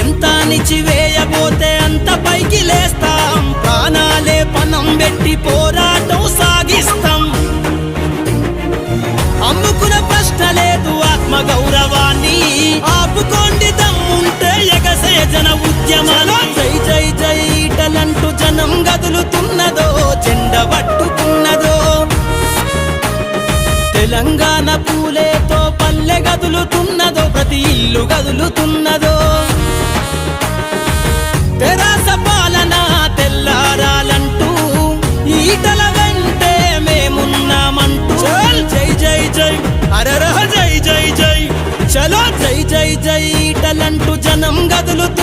ఎంత నిచివేయబోతే అంత పైకి లేస్తాం. ప్రాణాలే పనం పెట్టి పోరాటం సాగిస్తాం. అమ్ముకున్న ప్రశ్న లేదు ఆత్మ గౌరవాన్ని ఆపుకోండి దమ్ముంటే ఎగసే జన ఉద్యమాలు జై జై జై జనం గదులుతున్నదో చెండ పట్టుకున్నదో. తెలంగాణ పూలేతో పల్లె గదులుతున్నదో ప్రతి ఇల్లు గదులుతున్నదో. అరరహ జై జై జై. చలో జై జై జై. ఈటలంటూ జనం గదులుతూ